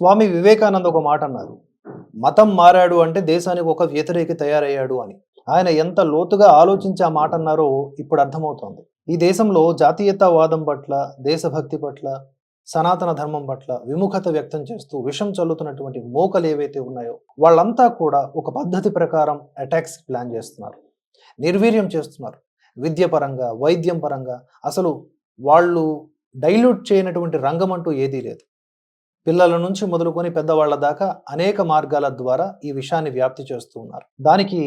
స్వామి వివేకానంద ఒక మాట అన్నారు. మతం మారాడు అంటే దేశానికి ఒక వ్యతిరేకి తయారయ్యాడు అని. ఆయన ఎంత లోతుగా ఆలోచించి ఆ మాట అన్నారో ఇప్పుడు అర్థమవుతోంది. ఈ దేశంలో జాతీయతావాదం పట్ల దేశభక్తి పట్ల సనాతన ధర్మం పట్ల విముఖత వ్యక్తం చేస్తూ విషం చల్లుతున్నటువంటి మోకలు ఏవైతే ఉన్నాయో వాళ్ళంతా కూడా ఒక పద్ధతి ప్రకారం అటాక్స్ ప్లాన్ చేస్తున్నారు. నిర్వీర్యం చేస్తున్నారు. విద్య పరంగా వైద్యం పరంగా అసలు వాళ్ళు డైల్యూట్ చేయనటువంటి రంగం అంటూ ఏదీ లేదు. పిల్లల నుంచి మొదలుకొని పెద్దవాళ్ళ దాకా అనేక మార్గాల ద్వారా ఈ విషయాన్ని వ్యాప్తి చేస్తూ ఉన్నారు. దానికి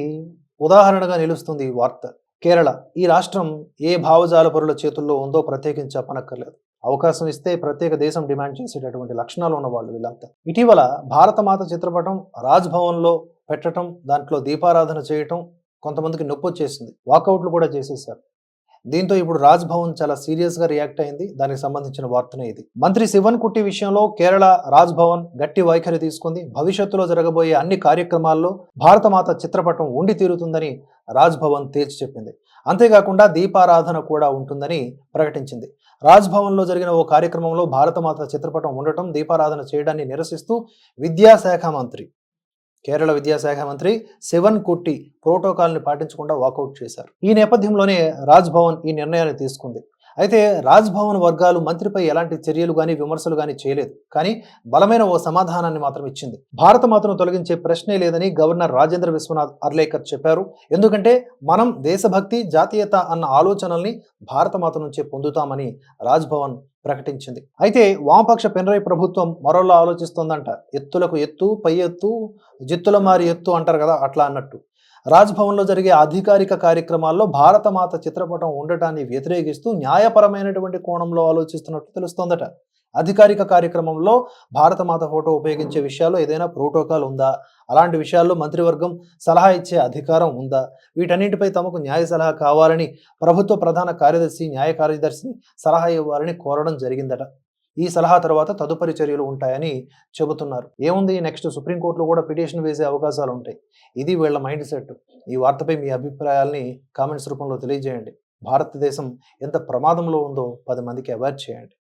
ఉదాహరణగా నిలుస్తుంది ఈ వార్త. కేరళ ఈ రాష్ట్రం ఏ భావజాల పరుల చేతుల్లో ఉందో ప్రత్యేకించి చెప్పనక్కర్లేదు. అవకాశం ఇస్తే ప్రత్యేక దేశం డిమాండ్ చేసేటటువంటి లక్షణాలు ఉన్న వాళ్ళు వీళ్ళంతా. ఇటీవల భారతమాత చిత్రపటం రాజ్భవన్లో పెట్టడం దాంట్లో దీపారాధన చేయటం కొంతమందికి నొప్పి వచ్చేసింది వాకౌట్లు కూడా చేసేసారు దీంతో ఇప్పుడు రాజ్భవన్ చాలా సీరియస్గా రియాక్ట్ అయింది. దానికి సంబంధించిన వార్తనే ఇది. మంత్రి శివన్ కుట్టి విషయంలో కేరళ రాజ్భవన్ గట్టి వైఖరి తీసుకుంది. భవిష్యత్తులో జరగబోయే అన్ని కార్యక్రమాల్లో భారతమాత చిత్రపటం ఉండి తీరుతుందని రాజ్భవన్ తేల్చి చెప్పింది. అంతేకాకుండా దీపారాధన కూడా ఉంటుందని ప్రకటించింది. రాజ్భవన్లో జరిగిన ఓ కార్యక్రమంలో భారతమాత చిత్రపటం ఉండటం దీపారాధన చేయడాన్ని నిరసిస్తూ విద్యాశాఖ మంత్రి కేరళ విద్యాశాఖ మంత్రి శివన్ కుట్టి ప్రోటోకాల్ని పాటించకుండా వాకౌట్ చేశారు. ఈ నేపథ్యంలోనే రాజ్ భవన్ ఈ నిర్ణయాన్ని తీసుకుంది. అయితే రాజ్భవన్ వర్గాలు మంత్రిపై ఎలాంటి చర్యలు కానీ విమర్శలు కానీ చేయలేదు. కానీ బలమైన ఓ సమాధానాన్ని మాత్రం ఇచ్చింది. భారత మాతను తొలగించే ప్రశ్నే లేదని గవర్నర్ రాజేంద్ర విశ్వనాథ్ అర్లేకర్ చెప్పారు. ఎందుకంటే మనం దేశభక్తి జాతీయత అన్న ఆలోచనల్ని భారత మాత నుంచే పొందుతామని రాజ్భవన్ ప్రకటించింది. అయితే వామపక్ష పెనరై ప్రభుత్వం మరోలా ఆలోచిస్తోందంట. ఎత్తులకు ఎత్తు పై ఎత్తు జిత్తుల మారి ఎత్తు అంటారు కదా అట్లా అన్నట్టు. రాజ్భవన్లో జరిగే అధికారిక కార్యక్రమాల్లో భారతమాత చిత్రపటం ఉండటాన్ని వ్యతిరేకిస్తూ న్యాయపరమైనటువంటి కోణంలో ఆలోచిస్తున్నట్టు తెలుస్తోందట. అధికారిక కార్యక్రమంలో భారతమాత ఫోటో ఉపయోగించే విషయాల్లో ఏదైనా ప్రోటోకాల్ ఉందా? అలాంటి విషయాల్లో మంత్రివర్గం సలహా ఇచ్చే అధికారం ఉందా? వీటన్నింటిపై తమకు న్యాయ సలహా కావాలని ప్రభుత్వ ప్రధాన కార్యదర్శి న్యాయ కార్యదర్శిని సలహా ఇవ్వాలని కోరడం జరిగిందట. ఈ సలహా తర్వాత తదుపరి చర్యలు ఉంటాయని చెబుతున్నారు. ఏముంది? నెక్స్ట్ సుప్రీంకోర్టులో కూడా పిటిషన్ వేసే అవకాశాలు ఉంటాయి. ఇది వీళ్ళ మైండ్ సెట్. ఈ వార్తపై మీ అభిప్రాయాల్ని కామెంట్స్ రూపంలో తెలియజేయండి. భారతదేశం ఎంత ప్రమాదంలో ఉందో పది మందికి అవేర్ చేయండి.